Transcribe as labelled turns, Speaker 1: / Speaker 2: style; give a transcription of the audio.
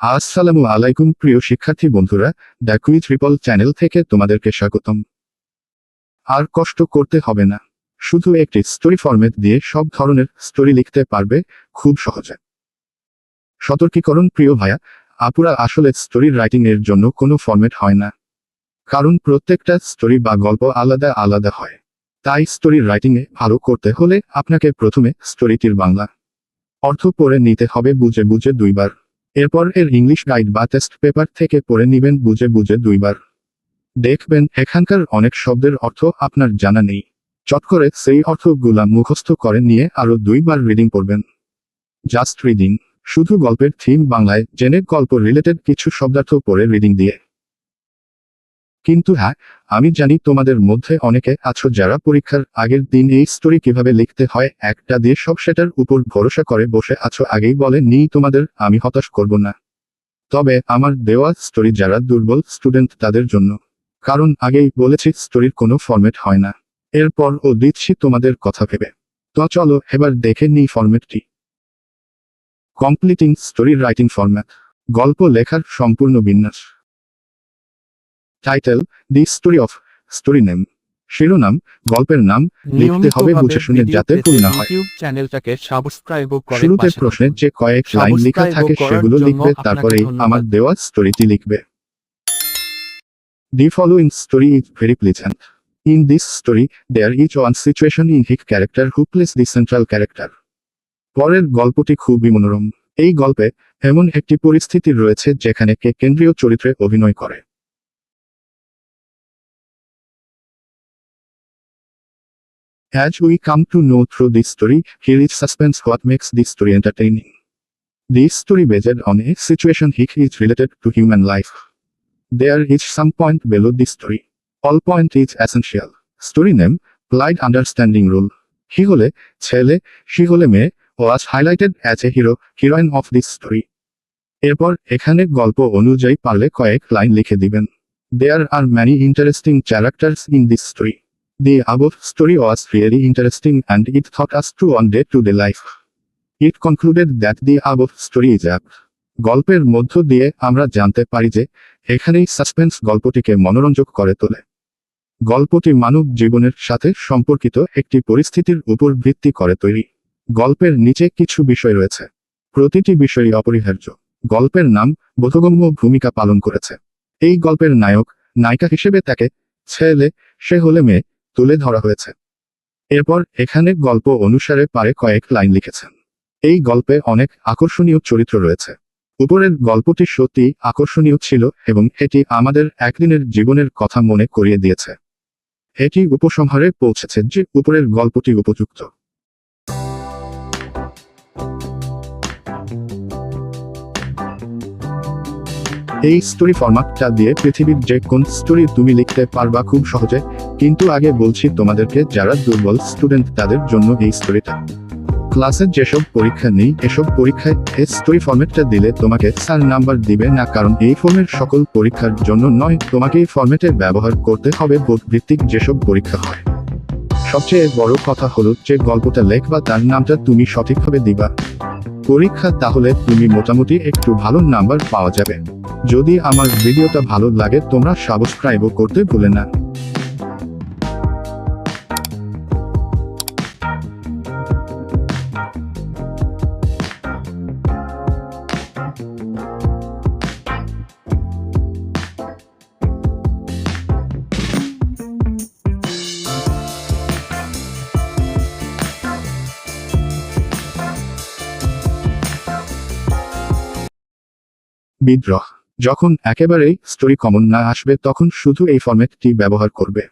Speaker 1: আসসালামু আলাইকুম, প্রিয় শিক্ষার্থী বন্ধুরা, দ্য কুইজ রিপল চ্যানেল থেকে তোমাদেরকে স্বাগতম। আর কষ্ট করতে হবে না। শুধু একটি স্টোরি ফরম্যাট দিয়ে সব ধরনের স্টোরি লিখতে পারবে খুব সহজে। সতর্কীকরণ, প্রিয় ভাইয়া, আপুরা আসলে স্টোরি রাইটিং এর জন্য কোনো ফরম্যাট হয় না। কারণ প্রত্যেকটা স্টোরি বা গল্প আলাদা আলাদা হয়। তাই স্টোরি রাইটিং এ ভালো করতে হলে আপনাকে প্রথমে স্টোরিটির বাংলা অর্থ পড়ে নিতে হবে বুঝে বুঝে দুইবার। এরপর এর ইংলিশ গাইড বা টেস্ট পেপার থেকে পড়ে নিবেন বুঝে বুঝে দুইবার। দেখবেন এখানকার অনেক শব্দের অর্থ আপনার জানা নেই। চট করে সেই অর্থগুলা মুখস্থ করে নিয়ে আরও দুইবার রিডিং পড়বেন জাস্ট রিডিং শুধু গল্পের থিম বাংলায়, জেনে গল্প রিলেটেড কিছু শব্দার্থ পড়ে রিডিং দিয়ে। কিন্তু হ্যাঁ আমি জানি তোমাদের মধ্যে অনেকে আছো যারা পরীক্ষার আগের দিন এই স্টোরি কীভাবে লিখতে হয়, একটা দিয়ে সব সেটার উপর ভরসা করে বসে আছো, আগেই বলে নি তোমাদের, আমি হতাশ করব না। তবে আমার দেওয়া স্টোরি যারা দুর্বল স্টুডেন্ট তাদের জন্য। কারণ আগেই বলেছি স্টোরির কোনো ফরম্যাট হয় না। এরপর ও দিচ্ছি তোমাদের কথা ভেবে। তো চলো, এবার দেখে নিই ফরম্যাটটি কমপ্লিটিং স্টোরি রাইটিং ফরম্যাট গল্প লেখার সম্পূর্ণ বিন্যাস। Title the story of story name শিরোনাম গল্পের নাম লিখতে হবে বুঝে শুনে যাতে ভুল না হয়।
Speaker 2: চ্যানেলটাকে সাবস্ক্রাইব করে
Speaker 1: শুরুতে প্রশ্নে যে কয়েক লাইন লেখা থাকে সেগুলো লিখবে
Speaker 2: ধন্যবাদ।
Speaker 1: আমার দেওয়া স্টোরিটি লিখবে। The following story is very pleasant in this story there is one situation in which character who place the central character পরের গল্পটি খুবই মনোরম। এই গল্পে এমন একটি পরিস্থিতি রয়েছে যেখানে কে কেন্দ্রীয় চরিত্রে অভিনয় করে। As we come to know through this story, here is suspense what makes this story entertaining. This story based on a situation hic is related to human life. There is some point below this story. All point is essential. Story name, Plight Understanding Rule. He হলে ছেলে she হলে মেয়ে was highlighted as a hero, heroine of this story. এরপর এখানে গল্প অনুযায়ী পারলে কয়েক লাইন লিখে দিবেন There are many interesting characters in this story. The above story was really interesting and it taught us to on day-to-day life. It concluded that the above story is apt. গল্পের মধ্য দিয়ে আমরা জানতে পারি যে এখানেই সাসপেন্স গল্পটিকে মনোরঞ্জক করে তোলে গল্পটি মানব জীবনের সাথে সম্পর্কিত একটি পরিস্থিতির উপর ভিত্তি করে তৈরি গল্পের নিচে কিছু বিষয় রয়েছে প্রতিটি বিষয়ই অপরিহার্য গল্পের নাম বোধগম্য ভূমিকা পালন করেছে এই গল্পের নায়ক, নায়িকা হিসেবে তাকে ছেলে, সে হলে মেয়ে তুলে ধরা হয়েছে। এরপর এখানে গল্প অনুসারে পারে কয়েক লাইন লিখেছেন। এই গল্পে অনেক আকর্ষণীয় চরিত্র রয়েছে। উপরের গল্পটি সত্যি আকর্ষণীয় ছিল এবং এটি আমাদের একদিনের জীবনের কথা মনে করিয়ে দিয়েছে। এটি উপসংহারে পৌঁছেছে যে উপরের গল্পটি উপযুক্ত। এই স্টোরি ফরম্যাটটা দিয়ে পৃথিবীর যে কোন স্টোরি তুমি লিখতে পারবা খুব সহজে, কিন্তু আগে বলছি তোমাদেরকে যারা দুর্বল স্টুডেন্ট তাদের জন্য এই স্টোরিটা ক্লাসের যেসব পরীক্ষা নেই, এসব পরীক্ষায় স্টোরি ফরম্যাটটা দিলে তোমাকে স্যার নাম্বার দিবে না, কারণ এই ফর্মের সকল পরীক্ষার জন্য নয়, তোমাকে এই ফরম্যাটে ব্যবহার করতে হবে বোধ ভিত্তিক যেসব পরীক্ষা হয়। সবচেয়ে বড় কথা হলো যে গল্পটা লেখবা, তার নামটা তুমি সঠিকভাবে দিবা। পরীক্ষা তাহলে তুমি মোটামুটি একটু ভালো নাম্বার পাওয়া যাবে। যদি আমার ভিডিওটা ভালো লাগে তোমরা সাবস্ক্রাইবও করতে ভুলে না। বিদ্রোহ। যখন একেবারেই স্টোরি কমন না আসবে তখন শুধু এই ফর্মেটটি ব্যবহার করবে।